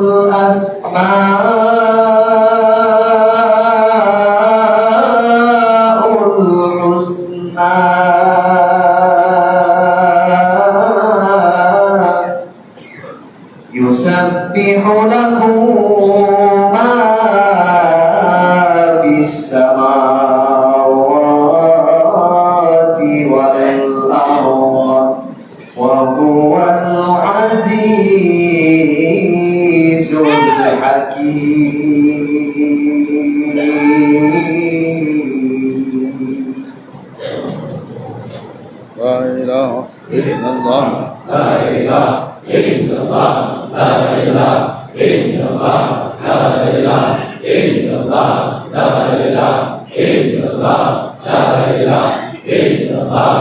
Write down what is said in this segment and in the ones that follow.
us ma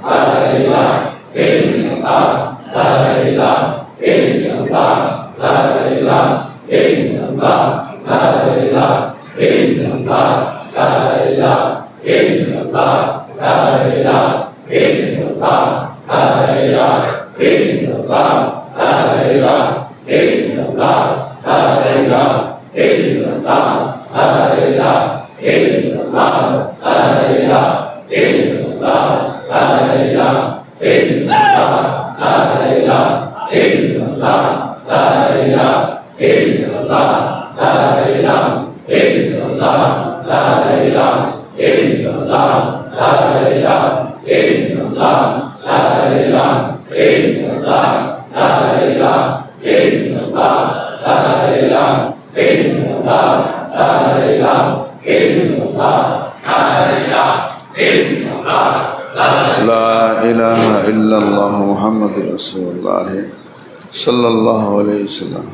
Dalai Lama, King Chanda, Dalai Lama, King Chanda, Dalai Lama, King Chanda, Dalai Lama, King Chanda, Dalai Lama, King Chanda, Dalai Lama, King Chanda, Dalai Lama, King Chanda, Dalai Lama, King Chanda, صلى الله عليه وسلم.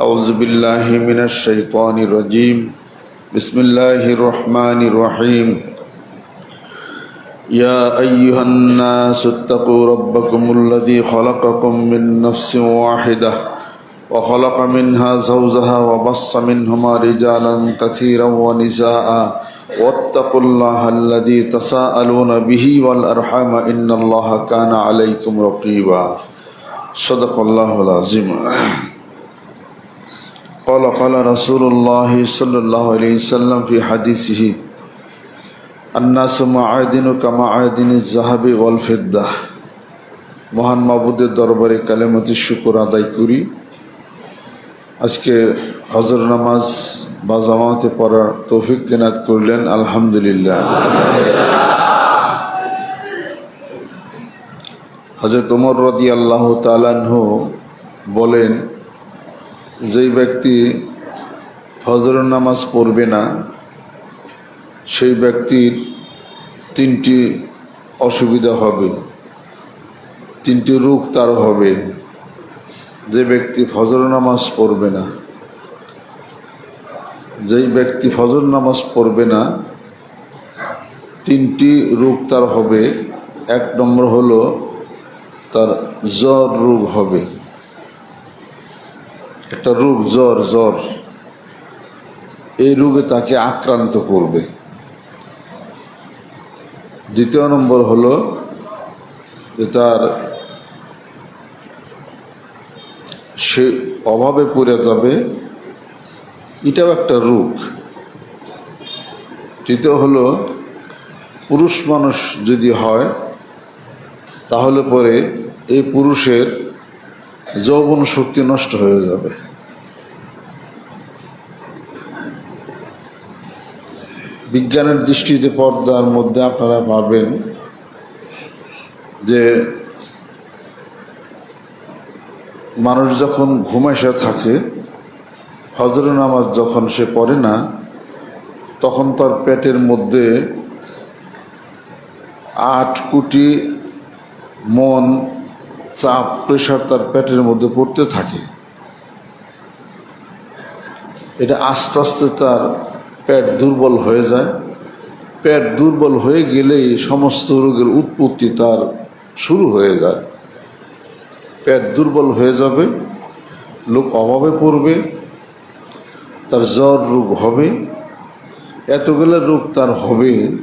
أعوذ بالله من الشيطان الرجيم. بسم الله الرحمن الرحيم. يا أيها الناس اتقوا ربكم الذي خلقكم من نفس واحدة وخلق منها زوجها وبص منهما رجالا كثيرا ونساء. واتقوا الله الذي تساءلون به والأرحام إن الله كان عليكم رقيبا. صدق الله العظيم قال قال رسول الله صلى الله عليه وسلم في حديثه الناس معادن كمعادن الذهب والفضة মহান মাবুদের দরবারে কালেমতি শুকুর আদায় করি আজকে হজর নামাজ বা জামাতে পড়ার তৌফিক তেনাত করলেন আলহামদুলিল্লাহ হজরত উমর রদি আল্লাহ তালাহ বলেন, যেই ব্যক্তি হজর নামাজ পড়বে না, সেই ব্যক্তির তিনটি অসুবিধা হবে। তিনটি রোগ তার হবে। যে ব্যক্তি ফজর নামাজ পড়বে না, যেই ব্যক্তি ফজর নামাজ পড়বে না, তিনটি রোগ তার হবে। এক নম্বর হলো তার জ্বর রোগ হবে। একটা রোগ জ্বর জ্বর, এই রোগে তাকে আক্রান্ত করবে। দ্বিতীয় নম্বর হলো যে তার সে অভাবে পড়ে যাবে, এটাও একটা রোগ। তৃতীয় হলো পুরুষ মানুষ যদি হয় তাহলে পরে এই পুরুষের যৌবন শক্তি নষ্ট হয়ে যাবে। বিজ্ঞানের দৃষ্টিতে পর্দার মধ্যে আপনারা পাবেন যে মানুষ যখন ঘুমাইসা থাকে, হজর নামাজ যখন সে পড়ে না, তখন তার পেটের মধ্যে আট কোটি মন, চাপ, প্রেশার তার পেটের মধ্যে পড়তে থাকে। এটা আস্তে আস্তে তার পেট দুর্বল হয়ে যায়। পেট দুর্বল হয়ে গেলেই সমস্ত রোগের উৎপত্তি তার শুরু হয়ে যায়। পেট দুর্বল হয়ে যাবে, লোক অভাবে পড়বে, তার জ্বর রোগ হবে। এতগুলো রোগ তার হবে।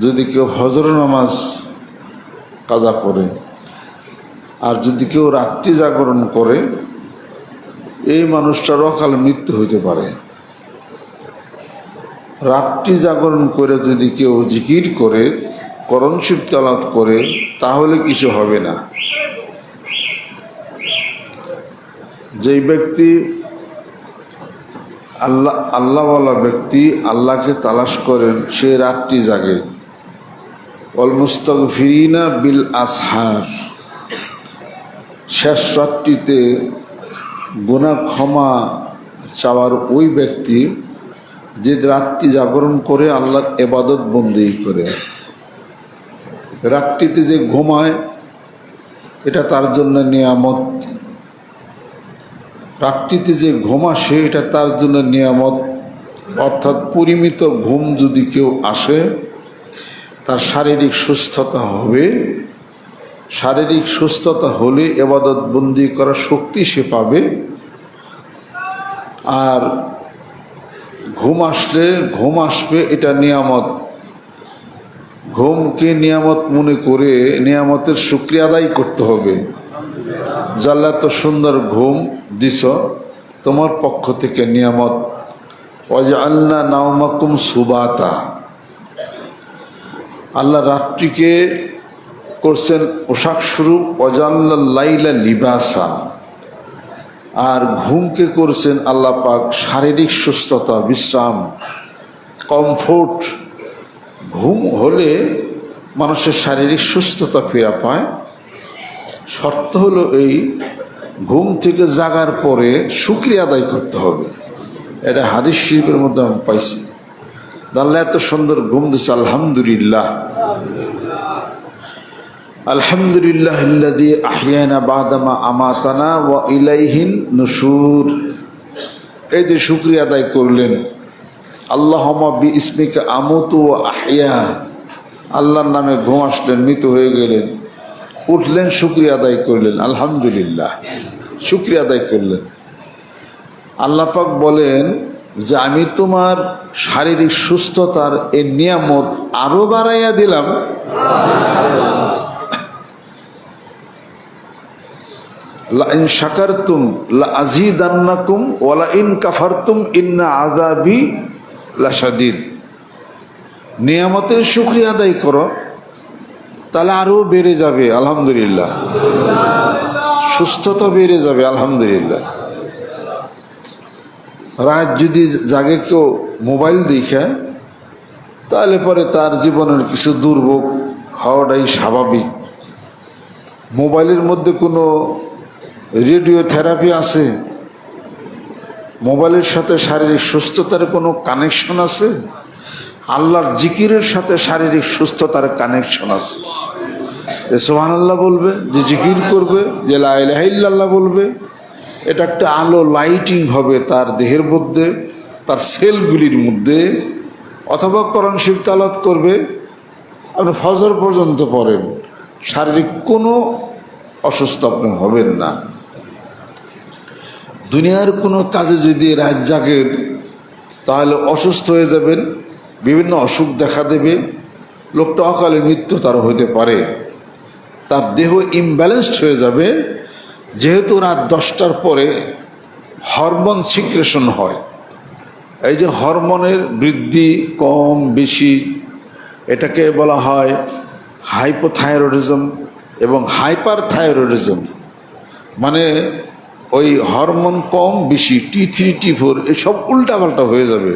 যদি কেউ হজর নামাজ কাজা করে। আর যদি কেউ রাত্রি জাগরণ করে, এই মানুষটার অকাল মৃত্যু হইতে পারে। রাত্রি জাগরণ করে যদি কেউ জিকির করে, করণ শিব তালাত করে, তাহলে কিছু হবে না। যেই ব্যক্তি আল্লাহ, আল্লাহওয়ালা ব্যক্তি আল্লাহকে তালাশ করেন, সে রাত্রি জাগে। অলমুস্তক ফিরিনা বিল আসহার। শেষ রাত্রিতে গুণা ক্ষমা চাওয়ার ওই ব্যক্তি যে রাত্রি জাগরণ করে আল্লাহর এবাদত বন্দি করে। রাত্রিতে যে ঘুমায়, এটা তার জন্য নিয়ামত। রাত্রিতে যে ঘুম আসে, এটা তার জন্য নিয়ামত। অর্থাৎ পরিমিত ঘুম যদি কেউ আসে তার শারীরিক সুস্থতা হবে। শারীরিক সুস্থতা হলে এবাদত বন্দি করার শক্তি সে পাবে। আর ঘুম আসলে, ঘুম আসবে এটা নিয়ামত। ঘুমকে নিয়ামত মনে করে নিয়ামতের শুক্রিয়া আদায় করতে হবে। জাল্লা তো সুন্দর ঘুম দিস, তোমার পক্ষ থেকে নিয়ামত। অজাল্লা নাওমাকুম সুবাতা। আল্লাহ রাত্রিকে করছেন পোশাক স্বরূপ অজাল্লা লাইলা লিবাসা আর ঘুমকে করছেন আল্লাহ পাক শারীরিক সুস্থতা, বিশ্রাম, কমফোর্ট। ঘুম হলে মানুষের শারীরিক সুস্থতা ফিরা পায়। শর্ত হলো এই, ঘুম থেকে জাগার পরে শুক্রিয়া আদায় করতে হবে। এটা হাদিস শিল্পের মধ্যে আমি পাইছি। আল্লাহ, এত সুন্দর ঘুম দিচ্ছে আলহামদুলিল্লাহ। আলহামদুলিল্লাহ আহইয়ানা বাদামা আমাতানা ওয়া ইলাইহিন নুশুর। এই যে শুক্রিয়া আদায় করলেন আল্লাহমা বি ইসমিকে আমতু ও আহিয়া। আল্লাহর নামে ঘুম আসলেন, মৃত হয়ে গেলেন। উঠলেন, শুক্রিয়া আদায় করলেন, আলহামদুলিল্লাহ। শুক্রিয়া আদায় করলেন। আল্লাহ পাক বলেন যে আমি তোমার শারীরিক সুস্থতার এই নিয়ামত আরও বাড়াইয়া দিলাম। লাইন শাকারতুম লা আজিদান্নাকুম ওয়ালা ইন কাফারতুম, ইন্না আযাবি লাশাদিদ। নিয়ামতের শুকরিয়া আদায় করো, তাহলে আরও বেড়ে যাবে, আলহামদুলিল্লাহ। সুস্থতা বেড়ে যাবে, আলহামদুলিল্লাহ। রাত যদি জাগে কেউ মোবাইল দেখে, তাহলে পরে তার জীবনের কিছু দুর্ভোগ হওয়াটাই স্বাভাবিক। মোবাইলের মধ্যে কোনো রেডিও থেরাপি আছে? মোবাইলের সাথে শারীরিক সুস্থতার কোনো কানেকশন আছে? আল্লাহর জিকিরের সাথে শারীরিক সুস্থতার কানেকশন আছে। সোহান আল্লাহ বলবে, যে জিকির করবে, যে লাইল্লাহ বলবে এটা একটা আলো লাইটিং হবে তার দেহের মধ্যে, তার সেলগুলির মধ্যে। অথবা করণ শিব তালাত করবে, আপনি ফজর পর্যন্ত পড়েন, শারীরিক কোনো অসুস্থ আপনি হবেন না। দুনিয়ার কোনো কাজে যদি রাত জাগেন তাহলে অসুস্থ হয়ে যাবেন, বিভিন্ন অসুখ দেখা দেবে, লোকটা অকালে মৃত্যু তার হইতে পারে। তার দেহ ইমব্যালেন্সড হয়ে যাবে যেহেতু রাত দশটার পরে হরমোন সিক্রেশন হয়, এই যে হরমোনের বৃদ্ধি কম, বেশি, এটাকে বলা হয় হাইপোথাইরয়েডিজম এবং হাইপার থাইরয়েডিজম মানে ওই হরমোন কম, বেশি, টি থ্রি, টি ফোর এসব উল্টাপাল্টা হয়ে যাবে।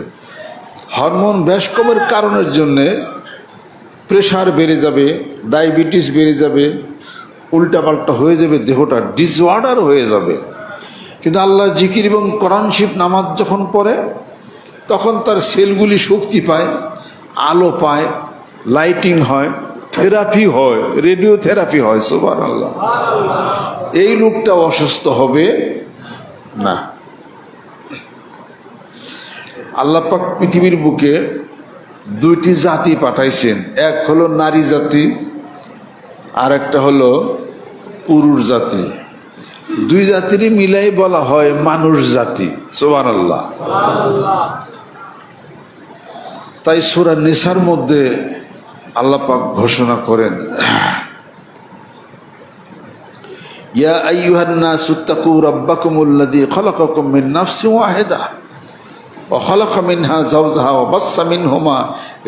হরমোন বেশ কমের কারণের জন্যে প্রেশার বেড়ে যাবে, ডায়াবেটিস বেড়ে যাবে উল্টাপাল্টা হয়ে যাবে, দেহটা ডিসঅর্ডার হয়ে যাবে। কিন্তু আল্লাহ জিকির এবং কোরআন শিব নামাজ যখন পড়ে, তখন তার সেলগুলি শক্তি পায়, আলো পায় লাইটিং হয় থেরাপি হয় রেডিও থেরাপি হয় সোবার আল্লাহ এই লোকটা অসুস্থ হবে না। আল্লাপাক পৃথিবীর বুকে দুইটি জাতি পাঠাইছেন। এক হলো নারী জাতি আর একটা হলো পুরুষ জাতি। দুই জাতিরই মিলাই বলা হয় মানুষ জাতি। সোবান আল্লাহ তাই সুরা নেশার মধ্যে আল্লাপাক ঘোষণা করেন, ইয়া আইয়ুহান নাসু তাকু রাব্বাকুমুল্লাযী খালাকাকুম মিন নাফসিন ওয়াহিদা। وخلق منها زوجها وبص منهما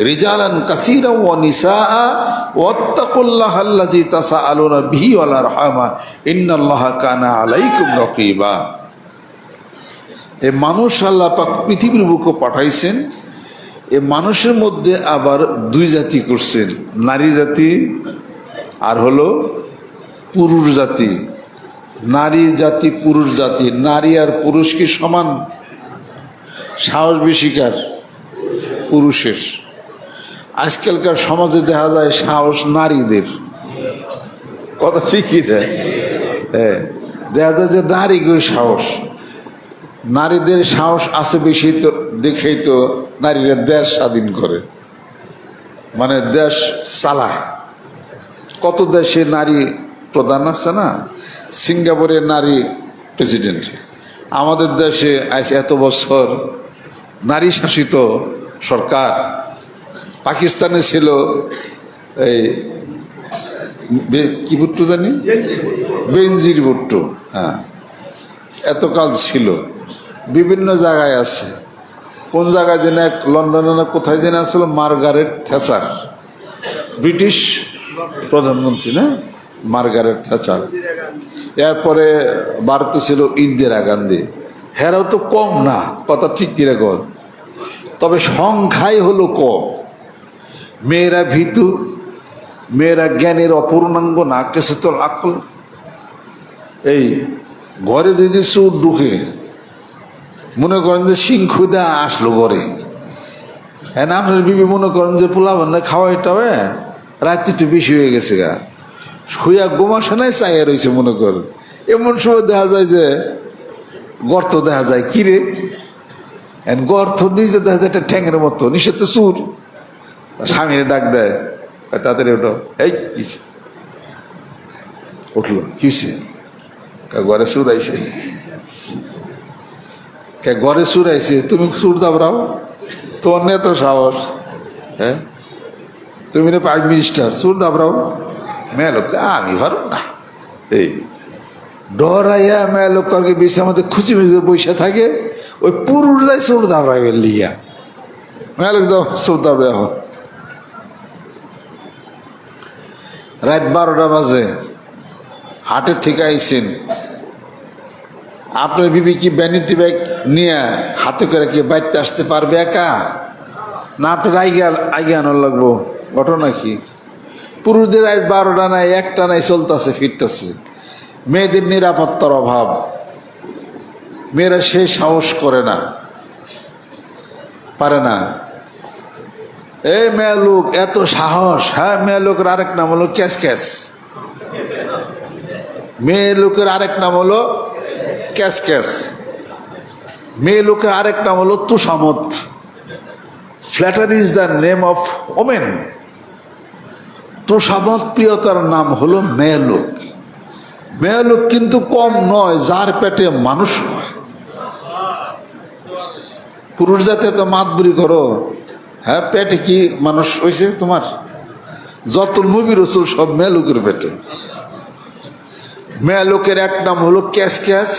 رجالا كثيرا ونساء واتقوا الله الذي تساءلون به والارحام ان الله كان عليكم رقيبا এ মানুষ আল্লাহ পাক পৃথিবীর বুকে পাঠাইছেন এ মানুষের মধ্যে আবার দুই জাতি করছেন নারী জাতি আর হলো পুরুষ জাতি নারী জাতি পুরুষ জাতি নারী আর পুরুষ কি সমান সাহস বেশিকার পুরুষের আজকালকার সমাজে দেখা যায় সাহস নারীদের। কথা ঠিকই হ্যাঁ দেখা যায় যে নারীকেই সাহস। নারীদের সাহস আছে বেশি তো, দেখেই তো নারীরা দেশ স্বাধীন করে। মানে দেশ চালায়। কত দেশে নারী প্রধান আছে না? সিঙ্গাপুরের নারী প্রেসিডেন্ট। আমাদের দেশে এত বছর নারী শাসিত সরকার। পাকিস্তানে ছিল এই কি ভুট্টো জানি? বেনজির ভুট্টো হ্যাঁ। এতকাল ছিল। বিভিন্ন জায়গায় আছে। কোন জায়গায় যেন এক লন্ডনে না কোথায় যেন আসলে? Margaret Thatcher. ব্রিটিশ প্রধানমন্ত্রী, না? Margaret Thatcher. এরপরে ভারতে ছিল ইন্দিরা গান্ধী হেরাও তো কম না, কথা ঠিক কীরকম তবে সংখ্যাই হলো কম। মেয়েরা ভীতু, মেয়েরা জ্ঞানের অপূর্ণাঙ্গ না কেসে তো আকল। এই ঘরে যদি চোর ঢুকে, মনে করেন যে সিংখুদা আসলো ঘরে। হ্যাঁ আপনার বিবি মনে করেন যে পোলাবেন না খাওয়া এটা রাত্রি একটু বেশি হয়ে গেছে গা। শুয়া গোমাসে নাই চাইয়া রয়েছে মনে কর। এমন সময় দেখা যায় যে গর্ত দেখা যায়। কিরে গর্ত নিজে দেখা যায় একটা ঠ্যাঙের মতো নিষেধ তো চুর স্বামীরে ডাক দেয় তাড়াতাড়ি ওঠো। এই কিছে উঠল। কয়, ঘরে সুর আইছে। কে ঘরে সুর আইছে? তুমি সুর দাবরাও তোমার নেতা সাহস হ্যাঁ? তুমি না প্রাইম মিনিস্টার সুর দাবরাও মেয়ে আমি পারব না। এই ডরাইয়া মেয়ে লোক বেশি আমাদের খুশি খুশি বসে থাকে, ওই পুরুষ যায় সুর দাবরাইবে লিয়া। মেয়ে লোক যাও সুর দাবরা হো রাত বারোটা বাজে, হাটের থেকে আইছেন। আপনার বিবি কি ভ্যানিটি ব্যাগ নিয়ে হাতে করে কি বাড়িতে আসতে পারবে একা? না, আপনার আইগে আইগে আনার লাগবো, ঘটনা কি? পুরুষদের আজ বারোটা নাই, একটা নাই, চলতেছে, ফিরতেছে। মেয়েদের নিরাপত্তার অভাব। মেয়েরা সে সাহস করে না। পারে না। এই মেয়ে লোক, এত সাহস। হ্যাঁ মেয়ে লোকের আরেক নাম হলো ক্যাশ ক্যাশ মেয়ে লোকের আরেক নাম হলো ক্যাশ ক্যাশ মেয়ে লোকের আরেক নাম হলো তুষামত। Flatter is the name of women তুষামত প্রিয়তার নাম হলো মেয়ে লোক লোক কিন্তু কম নয়, যার পেটে মানুষ নয় পুরুষ জাতে তো মাতবুরি করো। হ্যাঁ পেটে কি মানুষ হয়েছে তোমার? যত নবী রসুল সব মেয়ে লোকের পেটে। মেয়ে লোকের এক নাম হলো ক্যাশ ক্যাশ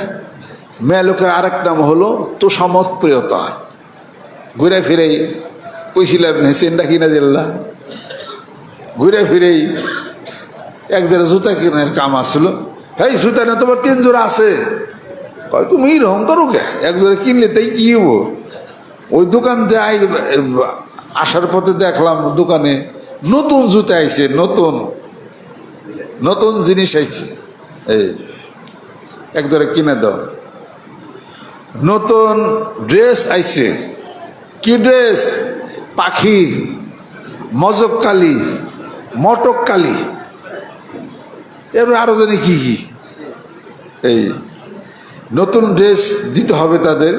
মেয়ে লোকের আরেক নাম হলো তোষামত প্রিয়তা। ঘুরে ফিরেই কইছিলাম হেসেনটা কিনে দিল্লা? ঘুরে ফিরেই এক জায়গায় জুতা কেনার কাম আসলো। এই জুতা না তোমার তিন জোড়া আছে। তুমি এরকম করো কে? এক জোড়া কিনলে তাই কি হব ওই দোকান দিয়ে আসার পথে দেখলাম দোকানে নতুন জুতা আইছে, নতুন নতুন জিনিস আইছে। এই একদরে কিনে দাও। নতুন ড্রেস আইছে। কি ড্রেস? পাখি মজক কালি মটক কালি এবার আরও জানি কি কি। এই নতুন ড্রেস দিতে হবে তাদের।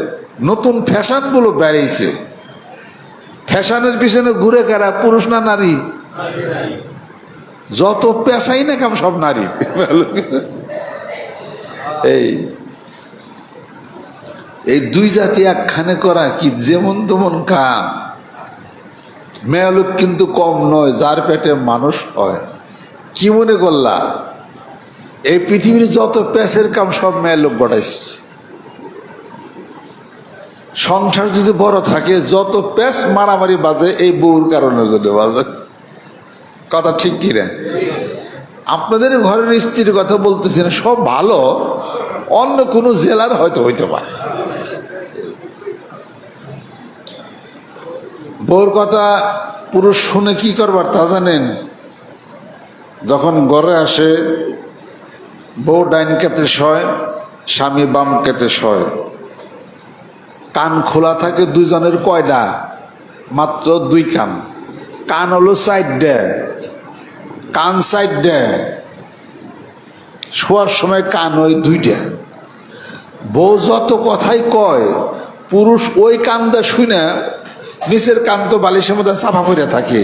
নতুন ফ্যাশনগুলো বেড়েছে ফ্যাশনের পিছনে ঘুরে কারা পুরুষ না নারী? যত পেশাই না কাম সব নারী। এই এই দুই জাতি একখানে করা কি যেমন তেমন কাম। মেয়ে লোক কিন্তু কম নয়, যার পেটে মানুষ হয়। কি মনে করলা? এই পৃথিবীর যত পেশের কাম সব মেয়ে লোক সংসার যদি বড় থাকে, যত পেশ মারামারি বাজে, এই বউর কারণে যদি বাজে। কথা ঠিক কি রে? আপনাদের ঘরের স্ত্রীর কথা বলতেছেন সব ভালো, অন্য কোনো জেলার হয়তো হইতে পারে। বউর কথা পুরুষ শুনে কি করবার তা জানেন? যখন ঘরে আসে, বউ ডাইন কেতে শয়, স্বামী বাম কেতে শয়। কান খোলা থাকে দুজনের কয়টা মাত্র দুই কান। কান হলো সাইড। ডে কান সাইড। ডে শোয়ার সময় কান ওই দুইটা। বউ যত কথাই কয়, পুরুষ ওই কান কান্দা শুনে নিচের কান তো বালিশের মধ্যে চাপা করে থাকে,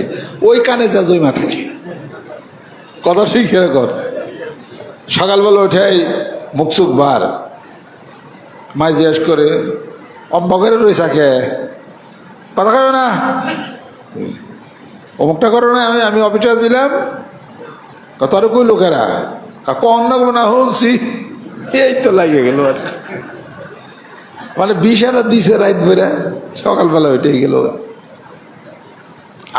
ওই কানে যা জমা থাকে। কথা ঠিক কর সকালবেলা উঠে মুখসুক বার, মাই জিজ্ঞেস করে অম্বকের রয়েছে কে? কথা করো না। অমুকটা করো না, আমি আমি অফিসে ছিলাম কত আরও কই লোকেরা? কাকু অন্য করব না শুনছি এই তো লাগে গেল আর। মানে বিশালা দিছে রাত বেড়া সকালবেলা ওইটাই গেল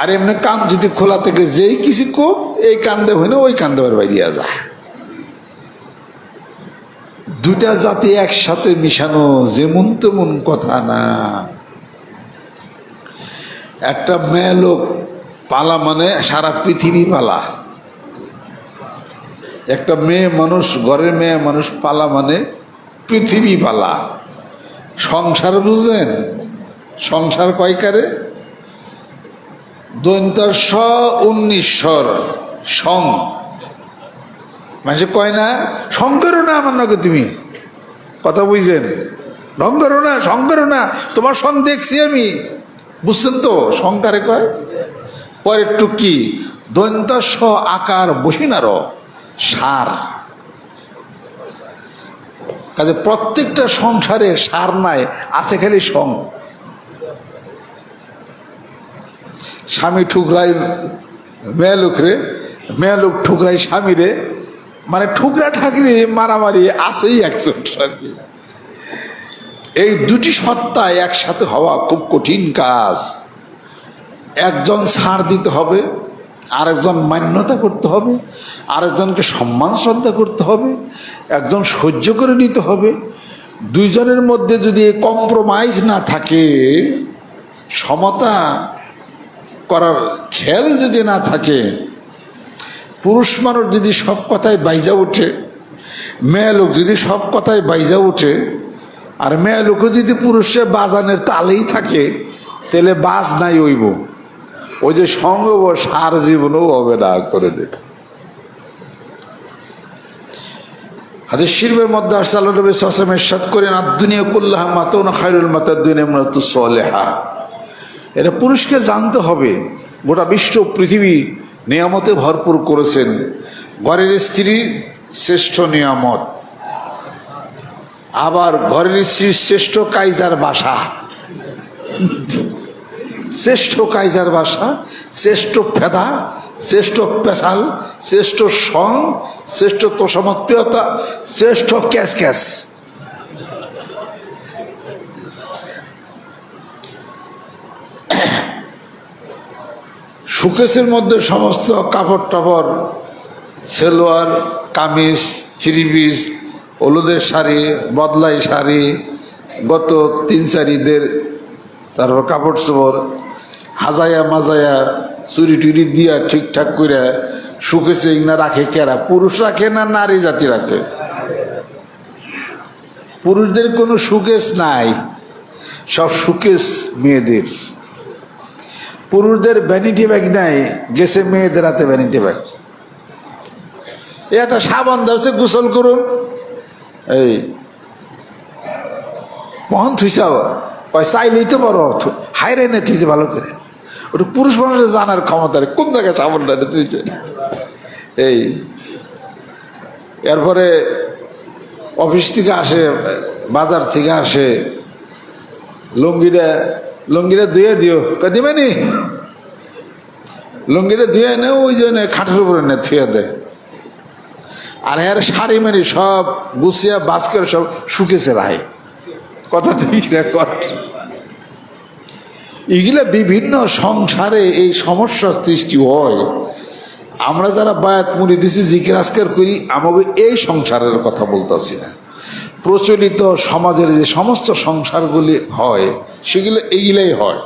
আর এমনি কান যদি খোলা থেকে, যেই কিছু কো, এই কান্দে হয় না ওই কান্দে ওর বাইরিয়া যায় দুটা জাতি একসাথে মিশানো যেমন তেমন কথা না। একটা মেয়ে লোক পালা মানে সারা পৃথিবী পালা। একটা মেয়ে মানুষ, ঘরের মেয়ে মানুষ পালা মানে পৃথিবী পালা। সংসার বুঝেন? সংসার কয়কারে দৈন্তর স উনিশ্বর সং। মানে কয় না, সং করো না আমার নাকি তুমি। কথা বুঝছেন ঢং করো না, সং করো না, তোমার সং দেখছি আমি। বুঝছেন তো সংকারে কয়? পরের টুকি দৈন্ত স আকার বসিনার, সার। কাজে প্রত্যেকটা সংসারে সার নাই, আছে খালি সং। স্বামী ঠুকরাই মেয়ে লোকরে মেয়ে লোক ঠুকরাই স্বামীরে মানে ঠুকরা ঠাকরি মারামারি আছেই একশো এই দুটি সত্তা একসাথে হওয়া খুব কঠিন কাজ। একজন ছাড় দিতে হবে আরেকজন মান্যতা করতে হবে, আরেকজনকে সম্মান, শ্রদ্ধা করতে হবে, একজন সহ্য করে নিতে হবে। দুইজনের মধ্যে যদি কম্প্রোমাইজ না থাকে, সমতা করার খেল যদি না থাকে, পুরুষ মানুষ যদি সব কথায় বাইজা ওঠে, মেয়ে লোক যদি সব কথায় বাইজা ওঠে, আর মেয়ে লোকও যদি পুরুষের বাজানের তালেই থাকে, তাহলে বাজ নাই হইব। ওই যে সঙ্গ সার জীবনও হবে না, করে দেবে। হাদিস শিল্পের মধ্যে আসছে নবী সাসম এরশাদ করেন আদুনিয়া কুল্লাহ মাতুন খায়রুল মাতাদ্দিন ইমরাতু সালেহা। এটা পুরুষকে জানতে হবে। গোটা বিশ্ব পৃথিবী নিয়ামতে ভরপুর করেছেন। ঘরের স্ত্রী শ্রেষ্ঠ নিয়ামত। আবার ঘরের স্ত্রীর শ্রেষ্ঠ কাইজার বাসা। শ্রেষ্ঠ কাইজার বাসা, শ্রেষ্ঠ ফেদা, শ্রেষ্ঠ পেশাল, শ্রেষ্ঠ সং, শ্রেষ্ঠ তোষামত্মীয়তা শ্রেষ্ঠ ক্যাশ ক্যাশ সুকেশের মধ্যে সমস্ত কাপড় টাপড়, সেলোয়ার, কামিজ পিস হলুদের শাড়ি, বদলাই শাড়ি, গত তিন চারিদের তারপর কাপড় চোপড় হাজায়া মাজায়া চুরি টুরি দিয়া ঠিকঠাক করে শুকেছে না রাখে কেরা? পুরুষ রাখে না নারী জাতি রাখে? পুরুষদের কোনো সুকেস নাই, সব সুকেস মেয়েদের। পুরুষদের ভ্যানিটি ব্যাগ নাই, গেছে মেয়েদের হাতে ভ্যানিটি ব্যাগ একটা সাবান দাসে গোসল করুন এই মহন থুইসাও ওই চাইলেই তো বড় হাইরে নে থুইছে ভালো করে। ওটা পুরুষ মানুষের জানার ক্ষমতা। কোন জায়গায় সাবানটা থুইছে এই, এরপরে অফিস থেকে আসে, বাজার থেকে আসে, লুঙ্গিটা লুঙ্গিটা ধুয়ে দিও। কয়, দিবে নি? লুঙ্গিটা ধুয়ে নে ওই জন্য খাটের উপরে নে থুয়ে দেয়। আর এর শাড়ি মারি সব গুছিয়া বাস করে সব শুকেছে রায় কথা ঠিক না এগুলা বিভিন্ন সংসারে এই সমস্যার সৃষ্টি হয়। আমরা যারা বায়াত মুড়ি দিছি, জিকির আজকার করি আমাকে এই সংসারের কথা বলতেছি না। প্রচলিত সমাজের যে সমস্ত সংসারগুলি হয়, সেগুলো এইগুলাই হয়।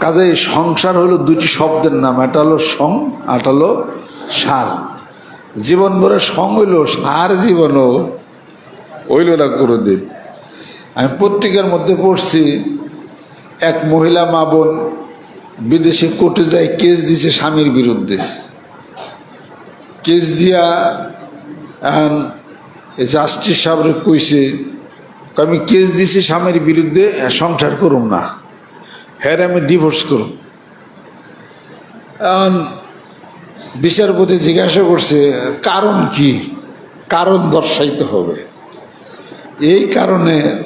কাজে সংসার হলো দুটি শব্দের নাম এটা হলো সং আর এটা হলো সার। জীবন ভরে সং হইল সার জীবনও। হইল না কোনোদিন আমি পত্রিকার মধ্যে পড়ছি এক মহিলা মা বোন বিদেশে কোর্টে যায় কেস দিছে স্বামীর বিরুদ্ধে। কেস দিয়া এখন জাস্টিস সাহেবরে কইছে আমি কেস দিছি স্বামীর বিরুদ্ধে হ্যাঁ, সংসার করুম না। হ্যাঁ আমি ডিভোর্স করুম। এখন বিচারপতি জিজ্ঞাসা করছে কারণ কি? কারণ দর্শাইতে হবে। এই কারণে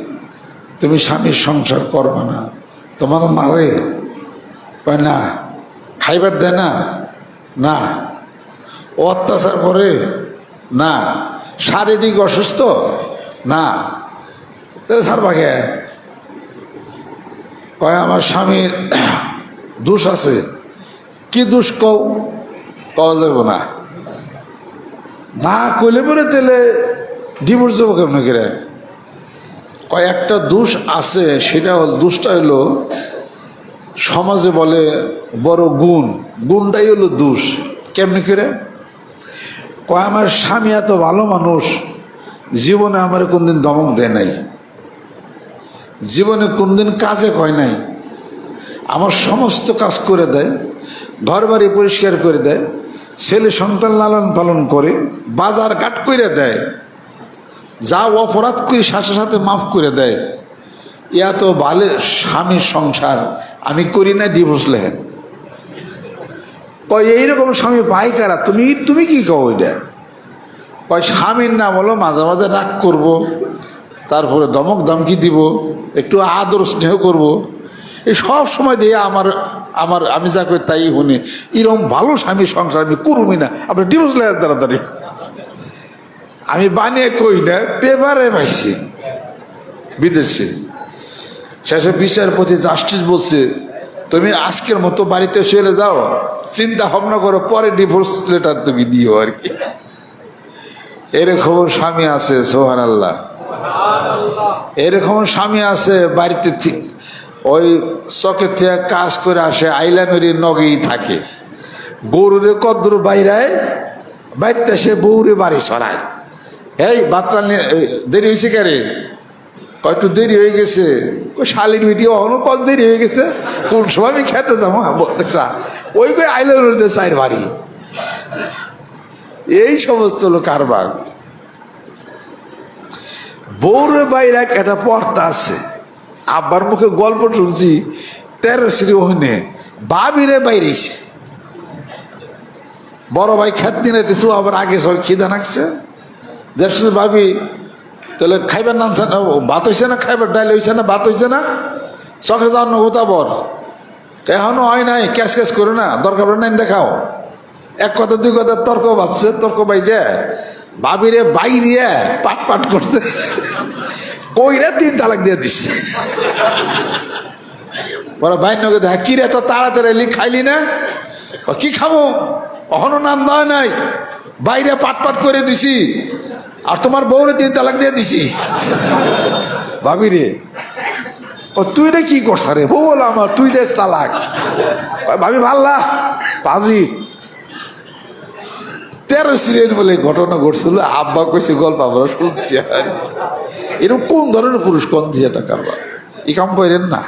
তুমি স্বামীর সংসার করবে না। তোমার মারে। কয়, না, খাইবার দেয় না। না। ও অত্যাচার করে? না। শারীরিক অসুস্থ? না। স্যার বাঘে কয়, আমার স্বামীর দোষ আছে। কি দোষ কও? পাওয়া যাবে না। না কইলে পরে তেলে ডিভোর্স দেবো কেমন করে? কয়েকটা দোষ আছে, সেটা দোষটা হলো সমাজে বলে বড় গুণ। গুণটাই হলো দোষ। কেমনি করে? কয়, আমার স্বামী এত ভালো মানুষ, জীবনে আমার কোনদিন দমক দেয় নাই। জীবনে কোনদিন কাজে কয় নাই। আমার সমস্ত কাজ করে দেয় ঘর বাড়ি পরিষ্কার করে দেয়, ছেলে সন্তান লালন পালন করে, বাজার ঘাট করে দেয়। যা অপরাধ করি সাথে সাথে মাফ করে দেয়। ইয়া তো বালে স্বামীর সংসার, আমি করি না ডিভোর্স লেখেন। কয়, এইরকম স্বামী পাই কারা? তুমি তুমি কি কও এটা? কয়, স্বামীর নাম হলো মাঝে মাঝে রাগ করব, তারপরে দমক ধমকি দিব, একটু আদর স্নেহ করব। এই সব সময় দিয়ে আমার আমার, আমি যা করি তাই শুনি। এরকম ভালো স্বামী সংসার আমি করবই না। আপনি ডিভোর্স লেখেন তাড়াতাড়ি। আমি বানিয়ে কই না, পেপারে পাইছি। বিদেশে। শেষে বিচারপতি জাস্টিস বলছে, তুমি আজকের মতো বাড়িতে চলে যাও, চিন্তা ভাবনা করো, পরে ডিভোর্স লেটার তুমি দিও আর কি। এরকম স্বামী আছে সোহান আল্লাহ এরকম স্বামী আছে বাড়িতে ওই চকের থেকে কাজ করে আসে আইলামেরি নগেই থাকে। গরুরে কদ্দুর বাইরায় বাড়িতে সে বউরে বাড়ি ছড়ায়। এই নিয়ে দেরি হয়েছে কে রে? কয়, একটু দেরি হয়ে গেছে। ওই শালির ভিডিও অহনো কত দেরি হয়ে গেছে। কোন সময় আমি খেতে যাব? দেখছা ওই কই আইলে রোডে চাইর বাড়ি। এই সমস্ত হলো কারবার। বৌরে বাইরে একটা পর্দা আছে। আব্বার মুখে গল্প শুনছি, তেরো শ্রী ওহনে বাবিরে বাইরেছে। বড় ভাই খ্যাত নিতেছে আবার আগে সব খিদা নাকছে দেখছিস ভাবি, তাহলে খাইবার নাম না ভাত হয়েছে না খাইবার, ডাইল হয়েছে না ভাত হয়েছে না? চখে যাও না হতা বর। এখনও হয় নাই ক্যাশ ক্যাশ করো না, দরকার নাই দেখাও। এক কথা, দুই কথা, তর্ক বাজছে, তর্ক বাইজে। ভাবিরে বাইরে পাট পাট করছে। কইরা তিন তালাক দিয়ে দিচ্ছে ভাই নগে দেখা কি রে তো তাড়াতাড়ি খাইলি না? কি খাব অহনো নাম দেওয়া নাই। বাইরে পাট পাট করে দিছি। আর তোমার বউরে তিন তালাক দিয়ে দিছি। ভাবি রে ও তুই রে কি করছ রে? বউ বলো আমার, তুই দেশ তালাক। ভাবি, ভাল্লা, পাজি। তেরো সিরিয়াল বলে ঘটনা ঘটছিল, আব্বা কইছে, গল্প আমরা শুনছি। এরকম কোন ধরনের পুরুষ কোন দিয়ে টাকার এই কাম করেন না।